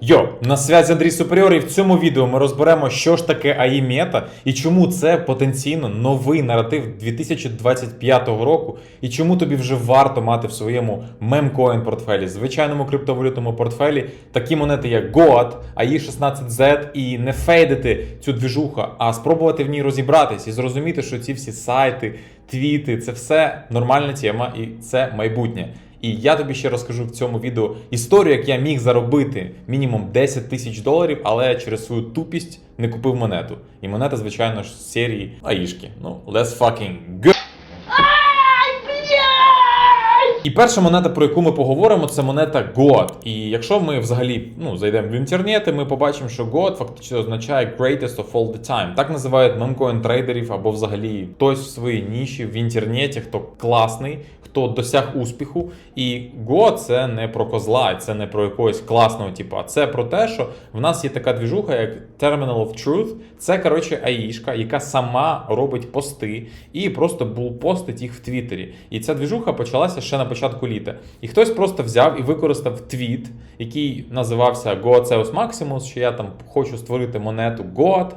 Йо, на связі Андрій Суперіор, і в цьому відео ми розберемо, що ж таке AI мета і чому це потенційно новий наратив 2025 року, і чому тобі вже варто мати в своєму мемкоін портфелі, звичайному криптовалютному портфелі такі монети, як GOAT, AI16Z, і не фейдити цю двіжуху, а спробувати в ній розібратись і зрозуміти, що ці всі сайти, твіти це все нормальна тема і це майбутнє. І я тобі ще розкажу в цьому відео історію, як я міг заробити мінімум 10 тисяч доларів, але через свою тупість не купив монету. І монета, звичайно ж, з серії Аїшки. Ну, let's fucking go! І перша монета, про яку ми поговоримо, це монета GOAT. І якщо ми взагалі ну, зайдемо в інтернети, ми побачимо, що GOAT фактично означає Greatest of all the time. Так називають мемкоін трейдерів або взагалі хтось в своїй ніші в інтернеті, хто класний, хто досяг успіху. І GOAT це не про козла, це не про якогось класного типу, а це про те, що в нас є така двіжуха, як Terminal of Truth. Це коротше аїшка, яка сама робить пости і просто булпостить їх в Твіттері. І ця двіжуха почалася ще на початку літа. І хтось просто взяв і використав твіт, який називався GoAceus Maximus, що я там хочу створити монету GOAT,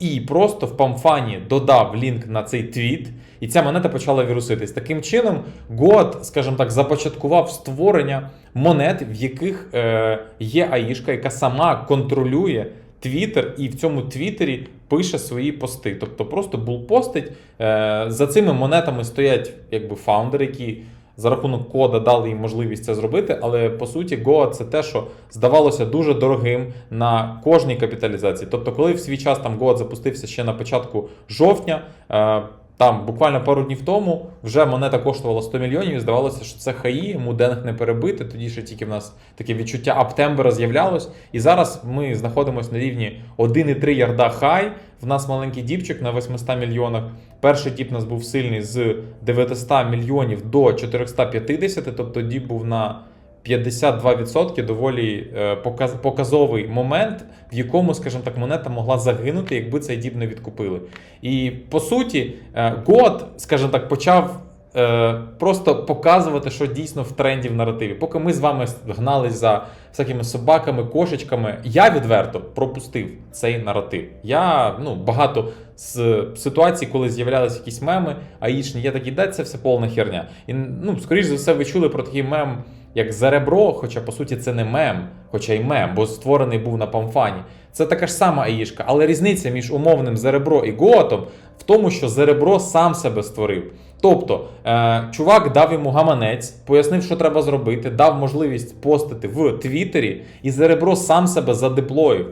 і просто в памфані додав лінк на цей твіт, і ця монета почала віруситись. Таким чином, GOAT, скажімо так, започаткував створення монет, в яких е, є аїшка, яка сама контролює. Твіттер і в цьому твіттері пише свої пости. Тобто просто булпостить. Е, за цими монетами стоять якби фаундери, які за рахунок кода дали їм можливість це зробити. Але по суті, Goa це те, що здавалося дуже дорогим на кожній капіталізації. Тобто, коли в свій час там Goa запустився ще на початку жовтня. Е, там буквально пару днів тому вже монета коштувала 100 мільйонів, і здавалося, що це хаї, йому денег не перебити. Тоді ще тільки в нас таке відчуття аптембера з'являлось. І зараз ми знаходимося на рівні 1,3 ярда хай. В нас маленький діпчик на 800 мільйонах. Перший діп у нас був сильний з 900 мільйонів до 450, тобто діп був на 52% доволі е, показовий момент, в якому, скажімо так, монета могла загинути, якби цей діб не відкупили. І по суті, е, год, скажімо так, почав. Е, Просто показувати, що дійсно в тренді в наративі. Поки ми з вами гнались за всякими собаками, кошечками, я відверто пропустив цей наратив. Я ну багато з ситуацій, коли з'являлися якісь меми, аїшні, я такий, да, це все повна херня. І ну, скоріш за все, ви чули про такий мем, як Заребро, хоча по суті це не мем, хоча й мем, бо створений був на памфані. Це така ж сама аїшка, але різниця між умовним Заребро і Гоатом в тому, що Заребро сам себе створив. Тобто, е, чувак дав йому гаманець, пояснив, що треба зробити, дав можливість постити в Твіттері, і Заребро сам себе задеплоїв.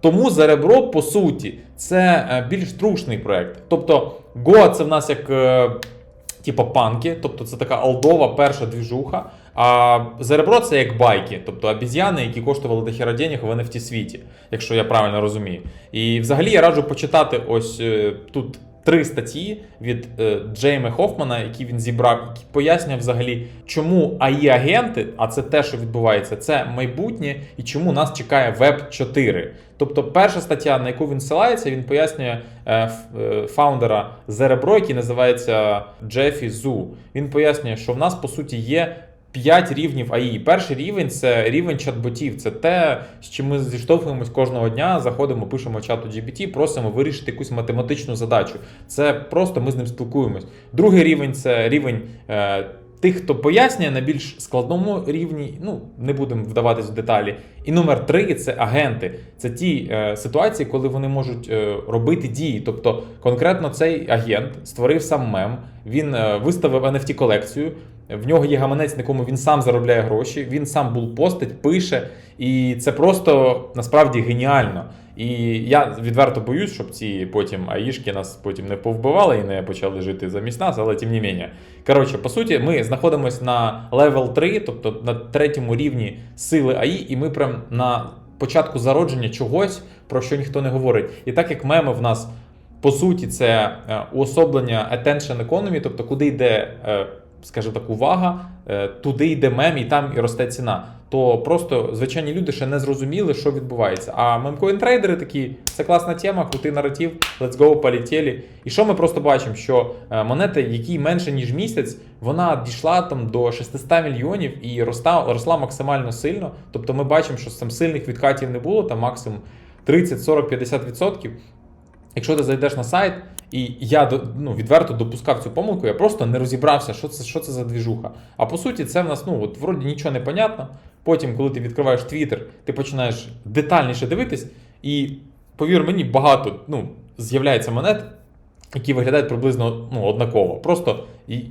Тому Заребро, по суті, це е, більш трушний проект. Тобто, Go це в нас як. е, Типа панки, тобто це така олдова перша двіжуха. А Заребро це як байки, тобто обіз'яни, які коштували дохера денег в NFT світі, якщо я правильно розумію. І взагалі я раджу почитати ось тут три статті від е, Джейми Хофмана, які він зібрав, які пояснює взагалі, чому АІ-агенти, а це те, що відбувається, це майбутнє, і чому нас чекає Web 4. Тобто, перша стаття, на яку він ссилається, він пояснює е, е, фаундера Зеребро, який називається Джефі Зу. Він пояснює, що в нас по суті є. 5 рівнів АІ. Перший рівень це рівень чат-ботів. Це те, з чим ми зіштовхуємось кожного дня. Заходимо, пишемо чату GPT, просимо вирішити якусь математичну задачу. Це просто ми з ним спілкуємось. Другий рівень це рівень. Е, Тих, хто пояснює на більш складному рівні, ну не будемо вдаватись в деталі. І номер три це агенти. Це ті е, ситуації, коли вони можуть е, робити дії. Тобто, конкретно цей агент створив сам мем, він е, виставив NFT колекцію. В нього є гаманець, на якому він сам заробляє гроші, він сам булпостить, пише, і це просто насправді геніально. І я відверто боюсь, щоб ці потім аїшки нас потім не повбивали і не почали жити замість нас, але тим не менше. Коротше, по суті, ми знаходимося на level 3, тобто на третьому рівні сили АІ, і ми прям на початку зародження чогось, про що ніхто не говорить. І так як меми в нас по суті це е, уособлення attention economy, тобто куди йде. е, скажімо так, увага, е, туди йде мем і там і росте ціна. То просто звичайні люди ще не зрозуміли, що відбувається. А мемкоін трейдери такі, це класна тема, крутий наратив, let's go, полетіли. І що ми просто бачимо, що е, монета, якій менше ніж місяць, вона дійшла там до 600 мільйонів і росла, росла максимально сильно. Тобто ми бачимо, що там сильних відкатів не було, там максимум 30, 40, 50 відсотків. Якщо ти зайдеш на сайт, і я ну, відверто допускав цю помилку, я просто не розібрався, що це, що це за двіжуха. А по суті, це в нас ну, от, вроді нічого не понятно. Потім, коли ти відкриваєш Twitter, ти починаєш детальніше дивитись, і повір мені, багато ну, з'являється монет, які виглядають приблизно ну, однаково. Просто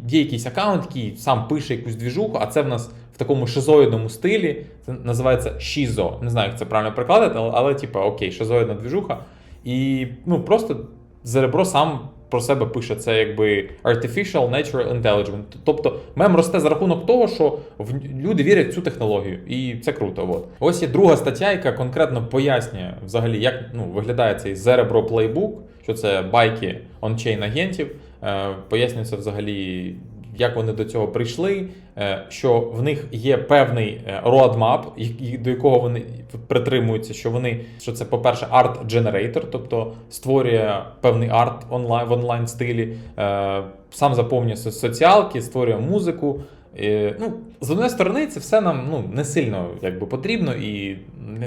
є якийсь аккаунт, який сам пише якусь двіжуху, а це в нас в такому шизоїдному стилі. Це називається шізо. Не знаю, як це правильно перекладати, але, але типа, окей, шизоїдна двіжуха. І ну, просто Зеребро сам про себе пише це якби artificial natural intelligence. Тобто мем росте за рахунок того, що в люди вірять в цю технологію, і це круто. От. Ось є друга стаття, яка конкретно пояснює взагалі, як ну, виглядає цей Zerebro Playbook, що це байки ончейн агентів. Е, пояснюється взагалі, як вони до цього прийшли, е, що в них є певний е, roadmap, до якого вони притримуються, що вони, що це, по-перше, арт generator, тобто створює певний арт онлайн в онлайн стилі, е, сам заповнює соціалки, створює музику. Ну, з однієї сторони, це все нам ну, не сильно якби, потрібно, і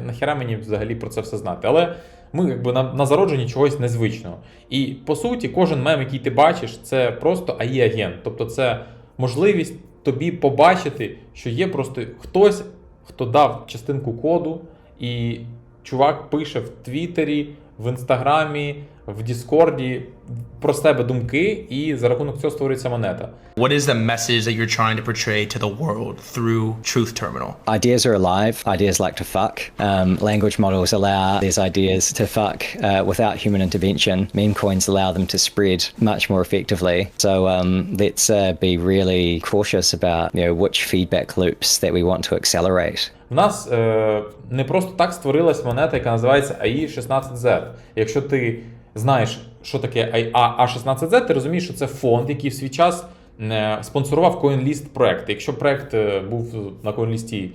нахіра мені взагалі про це все знати. Але ми якби на, на зародженні чогось незвичного. І по суті, кожен мем, який ти бачиш, це просто АІ-агент. Тобто це можливість тобі побачити, що є просто хтось, хто дав частинку коду, і чувак пише в Твіттері, в Інстаграмі, в Діскорді про себе думки, і за рахунок цього створюється монета. What is the message that you're trying to portray to the world through Truth Terminal? Ideas are alive. Ideas like to fuck. Um, language models allow these ideas to fuck uh, without human intervention. Meme coins allow them to spread much more effectively. So um, let's uh, be really cautious about you know which feedback loops that we want to accelerate. В нас е, не просто так створилась монета, яка називається AI16Z. Якщо ти знаєш, що таке A16Z, ти розумієш, що це фонд, який в свій час е, спонсорував CoinList проект. Якщо проект е, був на CoinList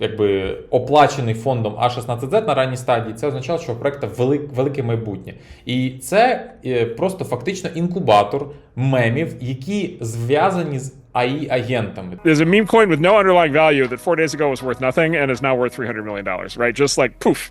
якби оплачений фондом А16Z на ранній стадії, це означало, що у проекту велик, велике майбутнє. І це е, просто фактично інкубатор мемів, які зв'язані з АІ-агентами. There's a meme coin with no underlying value that four days ago was worth nothing and is now worth $300 million, right? Just like poof.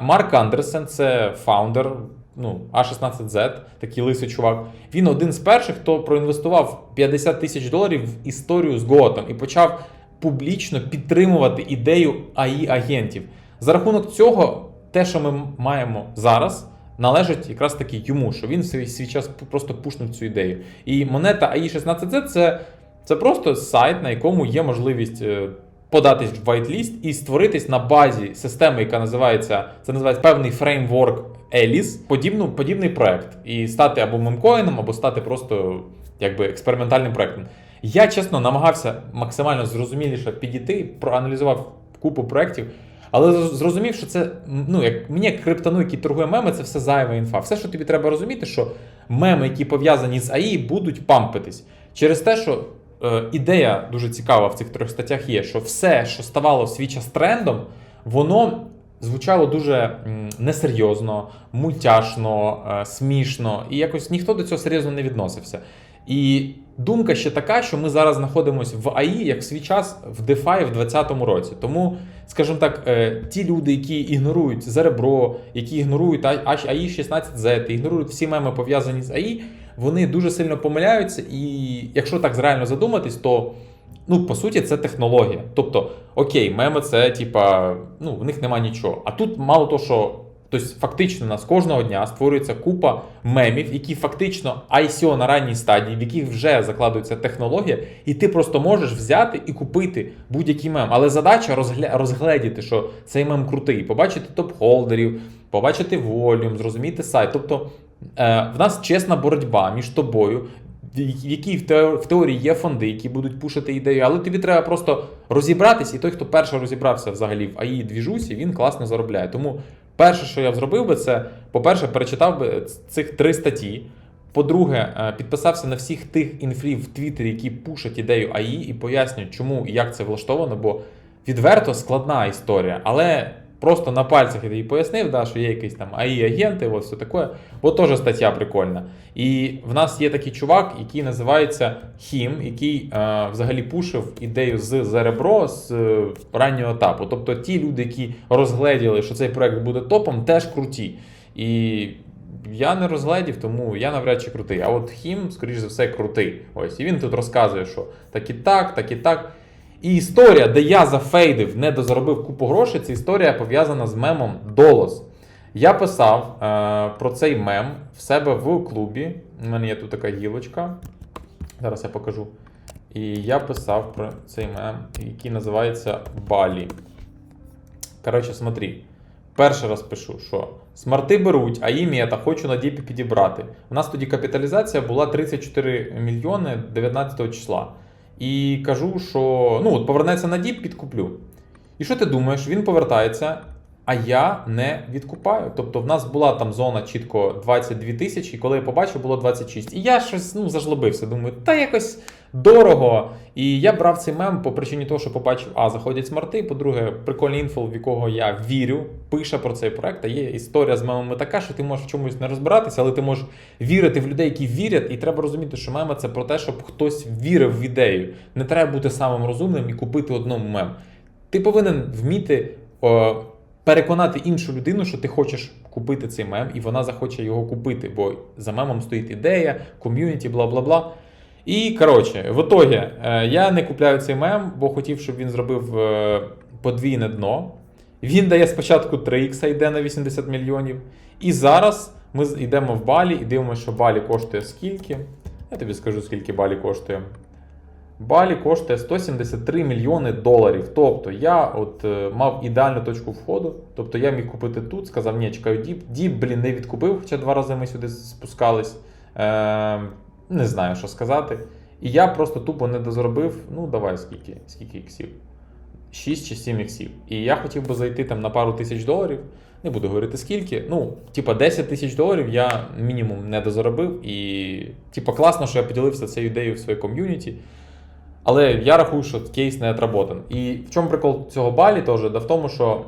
Марк Андерсен, це фаундер ну, А16Z, такий лисий чувак. Він один з перших, хто проінвестував 50 тисяч доларів в історію з Готом і почав публічно підтримувати ідею АІ-агентів. За рахунок цього, те, що ми маємо зараз, належить якраз таки йому, що він свій, свій час просто пушнув цю ідею. І монета АІ16Z це, це просто сайт, на якому є можливість. е, податись в whitelist і створитись на базі системи, яка називається це називається певний фреймворк ELIS, подібну, подібний проект, і стати або мемкоїном, або стати просто якби експериментальним проектом. Я чесно намагався максимально зрозуміліше підійти, проаналізував купу проєктів, але зрозумів, що це ну як мені криптону, який торгує меми, це все зайва інфа. Все, що тобі треба розуміти, що меми, які пов'язані з АІ, будуть пампитись через те, що е, ідея дуже цікава в цих трьох статтях є, що все, що ставало в свій час трендом, воно звучало дуже несерйозно, мультяшно, е, смішно, і якось ніхто до цього серйозно не відносився. І думка ще така, що ми зараз знаходимося в АІ, як в свій час в DeFi в 2020 році. Тому, скажімо так, е, ті люди, які ігнорують Зеребро, які ігнорують АІ 16Z, ігнорують всі меми пов'язані з АІ, вони дуже сильно помиляються. І якщо так реально задуматись, то ну, по суті, це технологія. Тобто, окей, меми це типа, ну, в них нема нічого. А тут мало того, що. Тобто, фактично, у нас кожного дня створюється купа мемів, які фактично ICO на ранній стадії, в яких вже закладується технологія, і ти просто можеш взяти і купити будь-який мем. Але задача розгля... розгледіти, що цей мем крутий, побачити топ-холдерів, побачити волюм, зрозуміти сайт. Тобто е, в нас чесна боротьба між тобою, в якій в теор- теорії є фонди, які будуть пушити ідею, але тобі треба просто розібратись, і той, хто перший розібрався взагалі в АІ двіжусі, він класно заробляє. Тому перше, що я б зробив би, це, по-перше, перечитав би цих три статті. По-друге, е, підписався на всіх тих інфлів в Твіттері, які пушать ідею АІ і пояснюють, чому і як це влаштовано, бо відверто складна історія, але просто на пальцях я тобі пояснив, да, що є якісь там АІ-агенти, ось все таке. От теж стаття прикольна. І в нас є такий чувак, який називається Хім, який е, взагалі пушив ідею з Зеребро з е, раннього етапу. Тобто ті люди, які розгледіли, що цей проект буде топом, теж круті. І я не розгледів, тому я навряд чи крутий. А от Хім, скоріш за все, крутий. Ось. І він тут розказує, що так і так, так і так. І історія, де я зафейдив, не дозаробив купу грошей, це історія пов'язана з мемом Долос. Я писав е, про цей мем в себе в клубі. У мене є тут така гілочка. Зараз я покажу. І я писав про цей мем, який називається Балі. Коротше, смотри. Перший раз пишу, що смарти беруть, а їм мета хочу на діпі підібрати. У нас тоді капіталізація була 34 мільйони 19 числа. І кажу, що ну от повернеться на діп, підкуплю. І що ти думаєш? Він повертається, а я не відкупаю. Тобто в нас була там зона чітко 22 тисячі, і коли я побачив, було 26. І я щось ну, зажлобився. Думаю, та якось дорого. І я брав цей мем по причині того, що побачив, а заходять смарти. По-друге, прикольний інфол, в якого я вірю, пише про цей проект. А є історія з мемами така, що ти можеш в чомусь не розбиратися, але ти можеш вірити в людей, які вірять, і треба розуміти, що меми це про те, щоб хтось вірив в ідею. Не треба бути самим розумним і купити одному мем. Ти повинен вміти о, переконати іншу людину, що ти хочеш купити цей мем, і вона захоче його купити, бо за мемом стоїть ідея, ком'юніті, бла бла бла. І коротше, в ітогі е, я не купляю цей мем, бо хотів, щоб він зробив е, подвійне дно. Він дає спочатку 3х, йде на 80 мільйонів. І зараз ми йдемо в балі і дивимося, що балі коштує скільки. Я тобі скажу, скільки балі коштує. Балі коштує 173 мільйони доларів. Тобто я от е, мав ідеальну точку входу. Тобто я міг купити тут, сказав, ні, чекаю діп. Діп, блін, не відкупив, хоча два рази ми сюди спускались. Е, не знаю, що сказати. І я просто тупо не дозаробив. Ну, давай, скільки, скільки іксів? 6 чи 7 іксів. І я хотів би зайти там на пару тисяч доларів. Не буду говорити скільки. Ну, типа 10 тисяч доларів я мінімум не дозаробив. І, типа, класно, що я поділився цією ідеєю в своїй ком'юніті. Але я рахую, що кейс не отработан. І в чому прикол цього балі теж? Да в тому, що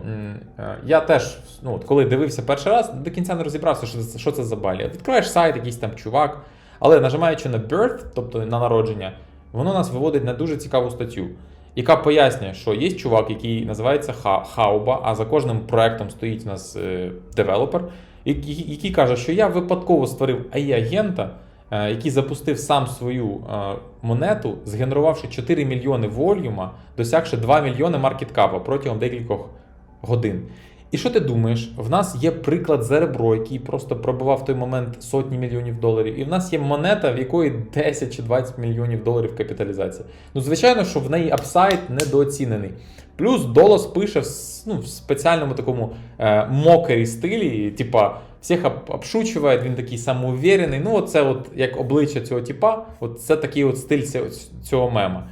е, я теж, ну, от коли дивився перший раз, до кінця не розібрався, що це, що це за балі. Відкриваєш сайт, якийсь там чувак, але нажимаючи на birth, тобто на народження, воно нас виводить на дуже цікаву статтю, яка пояснює, що є чувак, який називається Хауба, а за кожним проектом стоїть у нас е, девелопер, який, каже, що я випадково створив AI-агента, який запустив сам свою е, монету, згенерувавши 4 мільйони волюма, досягши 2 мільйони маркеткапа протягом декількох годин. І що ти думаєш? В нас є приклад Зеребро, який просто пробивав в той момент сотні мільйонів доларів, і в нас є монета, в якої 10 чи 20 мільйонів доларів капіталізація. Ну, звичайно, що в неї апсайд недооцінений. Плюс Долос пише в, ну, в спеціальному такому е, мокері стилі, типа всіх об- обшучує, він такий самоуверений. Ну, це от як обличчя цього типа, от це такий от стиль цього, мема.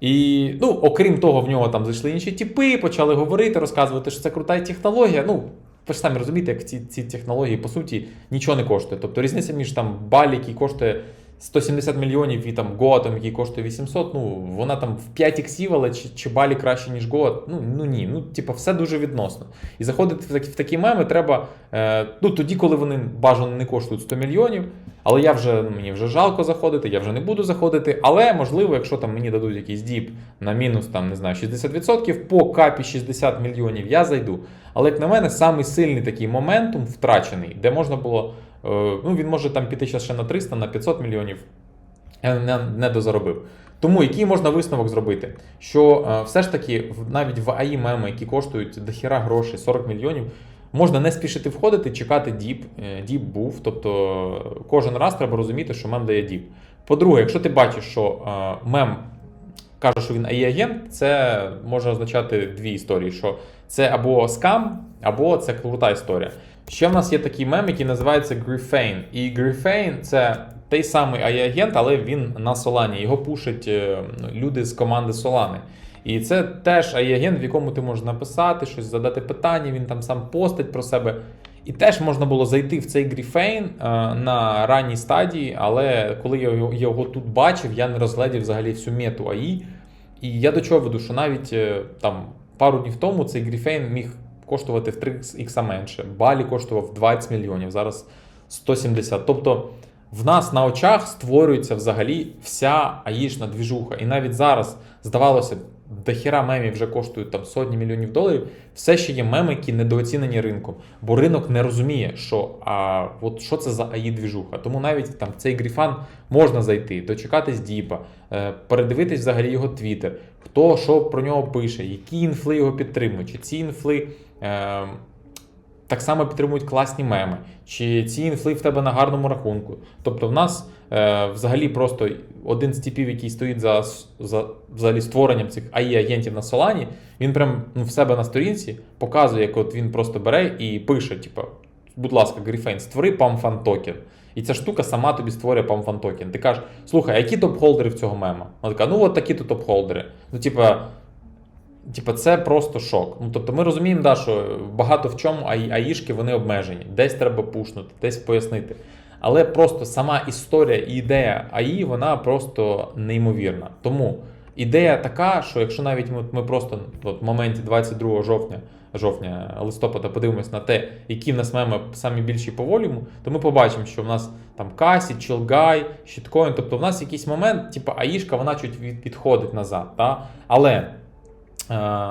І, ну, окрім того, в нього там зайшли інші типи, почали говорити, розказувати, що це крута технологія. Ну, ви ж самі розумієте, як ці, ці технології, по суті, нічого не коштує. Тобто різниця між там Балі, який коштує 170 мільйонів, і там Goat, який коштує 800, ну, вона там в 5 іксів, але чи, чи Балі краще, ніж Goat? Ну, ну ні. Ну, типу, все дуже відносно. І заходити в такі, в такі меми треба е, ну, тоді, коли вони бажано не коштують 100 мільйонів. Але я вже ну, мені вже жалко заходити, я вже не буду заходити. Але можливо, якщо там мені дадуть якийсь діп на мінус там, не знаю, 60%, по капі 60 мільйонів я зайду. Але як на мене, самий сильний такий моментум втрачений, де можна було. Е, ну, він може там піти ще на 300, на 500 мільйонів. Не, не дозаробив. Тому який можна висновок зробити? Що е, все ж таки навіть в АІ меми, які коштують дохіра грошей 40 мільйонів, можна не спішити входити, чекати діп. Е, Діп був. Тобто кожен раз треба розуміти, що мем дає діп. По-друге, якщо ти бачиш, що мем каже, що він АІ-агент, це може означати дві історії: що це або скам, або це крута історія. Ще в нас є такий мем, який називається Griffane. І Griffane – це той самий AI-агент, але він на Солані. Його пушать е, люди з команди Solana. І це теж AI-агент, в якому ти можеш написати щось, задати питання, він там сам постить про себе. І теж можна було зайти в цей е, на ранній стадії, але коли я його, його тут бачив, я не розглядів взагалі всю мету АІ. І я до чого веду, що навіть е, там пару днів тому цей Гріфейн міг коштувати в 3 ікса менше. Балі коштував 20 мільйонів, зараз 170. Тобто в нас на очах створюється взагалі вся аїшна двіжуха. І навіть зараз, здавалося б, дохіра мемів вже коштують там сотні мільйонів доларів. Все ще є меми, які недооцінені ринком. Бо ринок не розуміє, що а, от що це за аї двіжуха. Тому навіть там в цей гріфан можна зайти, дочекатись Діпа, е, передивитись взагалі його твіттер, хто що про нього пише, які інфли його підтримують, чи ці інфли. Е, так само підтримують класні меми, чи ці інфли в тебе на гарному рахунку. Тобто, в нас е, взагалі просто один з типів, який стоїть за, за взагалі створенням цих AI-агентів на Solana, він прям ну, в себе на сторінці показує, як от він просто бере і пише: типу, будь ласка, Гріфейн, створи памфан токен. І ця штука сама тобі створює памфан токен. Ти кажеш, слухай, які топ-холдери в цього мема? Вона така, ну от такі то топ-холдери. Ну, типа. Типа, це просто шок. Ну, тобто ми розуміємо, да, що багато в чому аї- аїшки вони обмежені. Десь треба пушнути, десь пояснити. Але просто сама історія і ідея АІ, вона просто неймовірна. Тому ідея така, що якщо навіть ми, ми просто от, в моменті 22 жовтня, жовтня, листопада подивимось на те, які в нас меми самі більші по волюму, то ми побачимо, що в нас там Касі, Чилгай, Щиткоін, тобто в нас якийсь момент, типу, аїшка, вона чуть від, відходить назад. Та? Але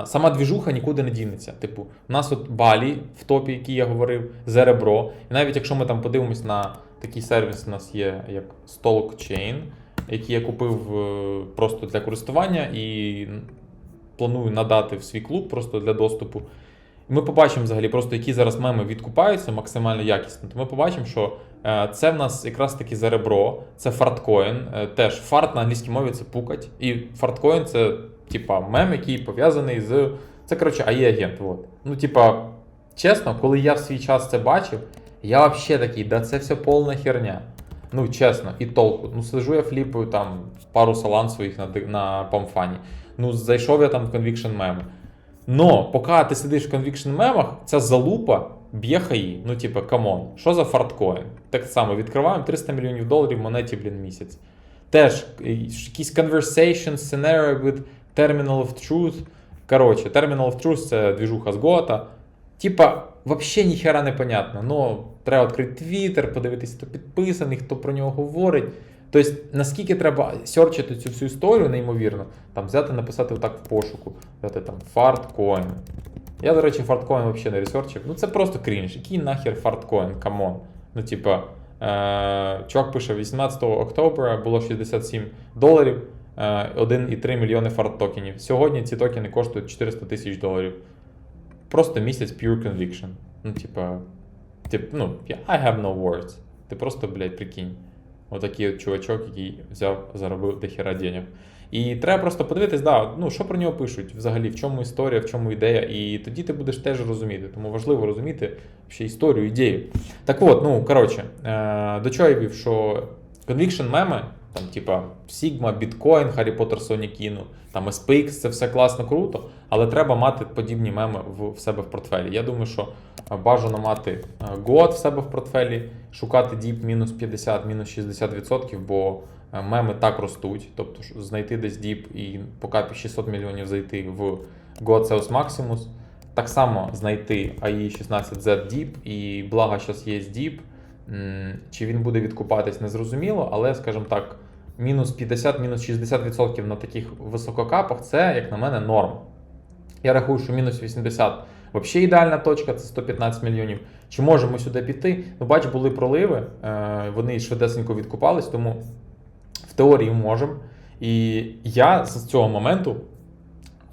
Сама двіжуха нікуди не дінеться. Типу, у нас от Балі в топі, який я говорив, Зеребро. І навіть якщо ми там подивимось на такий сервіс, у нас є як Stalkchain, який я купив е, просто для користування і планую надати в свій клуб просто для доступу. Ми побачимо взагалі, просто які зараз меми відкупаються максимально якісно. То ми побачимо, що е, це в нас якраз таки заребро, це фарткоін. Е, теж фарт на англійській мові це пукать. І фарткоін це типа мем, який пов'язаний з. Це коротше АІ-агент. Вот. Ну, типа, чесно, коли я в свій час це бачив, я взагалі такий, да це все повна херня. Ну, чесно, і толку. Ну, сижу я фліпаю там пару салан своїх на, на памфані. Ну, зайшов я там в Conviction меми. Но поки ти сидиш в Conviction мемах, ця залупа б'є хаї. Ну, типа, камон, що за фарткоін? Так само відкриваємо 300 мільйонів доларів монеті, блін, місяць. Теж е, якийсь conversation scenario with Terminal of Truth. Коротше, Terminal of Truth це двіжуха з Гота. Типа, вообще ніхера не понятно. Ну, треба відкрити Твіттер, подивитися, хто підписаний, хто про нього говорить. Тобто, наскільки треба серчити цю всю історію, неймовірно, там взяти, написати отак в пошуку, взяти там фарткоін. Я, до речі, фарткоін взагалі не ресерчив. Ну це просто крінж. Який нахер фарткоін, камон. Ну, типа, е- чувак пише 18 октября було 67 доларів, 1,3 мільйони фарт токенів. Сьогодні ці токени коштують 400 тисяч доларів. Просто місяць pure conviction. Ну, типа, тип, ну, I have no words. Ти просто, блядь, прикинь. Отакий от чувачок, який взяв, заробив дохера денег. І треба просто подивитись, да, ну, що про нього пишуть взагалі, в чому історія, в чому ідея, і тоді ти будеш теж розуміти. Тому важливо розуміти ще історію, ідею. Так от, ну коротше, е, до чого я вів, що conviction меми, там, типа Sigma, Bitcoin, Harry Potter, Sonic Inu, там SPX, це все класно, круто, але треба мати подібні меми в, в себе в портфелі. Я думаю, що е, бажано мати е, GOAT в себе в портфелі, шукати діп мінус 50, мінус 60%, бо е, меми так ростуть. Тобто знайти десь діп і по капі 600 мільйонів зайти в GOAT Zeus Maximus. Так само знайти AI16Z Deep і благо зараз є Deep. Чи він буде відкупатись, незрозуміло, але, скажімо так, мінус 50, мінус 60% на таких висококапах це, як на мене, норм. Я рахую, що мінус 80 взагалі ідеальна точка, це 115 мільйонів. Чи можемо сюди піти? Ну, бач, були проливи, е, вони швидесенько відкупались, тому в теорії можемо. І я з цього моменту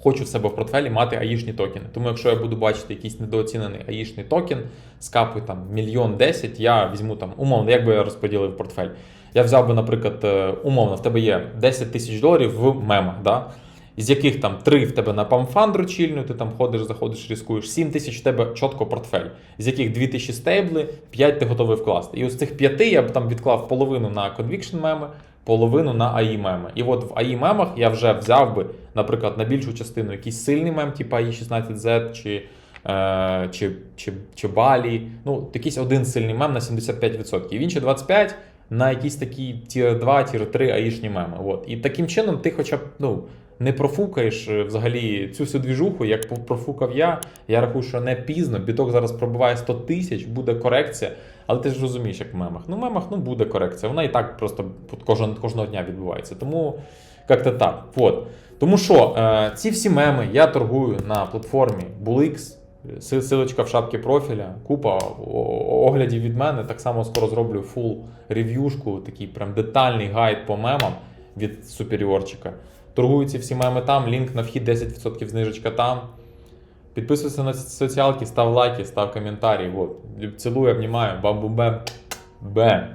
хочу в себе в портфелі мати аїшні токени. Тому якщо я буду бачити якийсь недооцінений аїшний токен з капою там мільйон десять, я візьму там умовно, як би я розподілив портфель. Я взяв би, наприклад, е, умовно, в тебе є 10 тисяч доларів в мемах, да? з яких там 3 в тебе на памфанд ручільну, ти там ходиш, заходиш, рискуєш, 7 тисяч в тебе чітко портфель, з яких 2 тисячі стейбли, 5 ти готовий вкласти. І ось цих 5 я б там відклав половину на conviction меми, половину на АІ-меми. І от в АІ-мемах я вже взяв би, наприклад, на більшу частину якийсь сильний мем, типу АІ-16Z чи, е, чи, чи, чи Балі. Ну, якийсь один сильний мем на 75%. І інші 25% на якісь такі тір 2, тір 3 аїшні меми. От. І таким чином ти хоча б ну, не профукаєш е, взагалі цю всю двіжуху, як профукав я, я рахую, що не пізно. Біток зараз пробиває 100 тисяч, буде корекція. Але ти ж розумієш, як в мемах. Ну, в мемах ну, буде корекція. Вона і так просто кожен, кожного дня відбувається. Тому як-то так. От. Тому що е, ці всі меми я торгую на платформі BullX. Силочка в шапці профіля, купа оглядів від мене. Так само скоро зроблю фул рев'юшку, такий прям детальний гайд по мемам від суперіорчика. Торгую ці всі меми там, лінк на вхід 10% знижечка там. Підписуйся на соціалки, став лайки, став коментарі. Вот. Цілую, обнімаю, бам-бум-бем. Бем.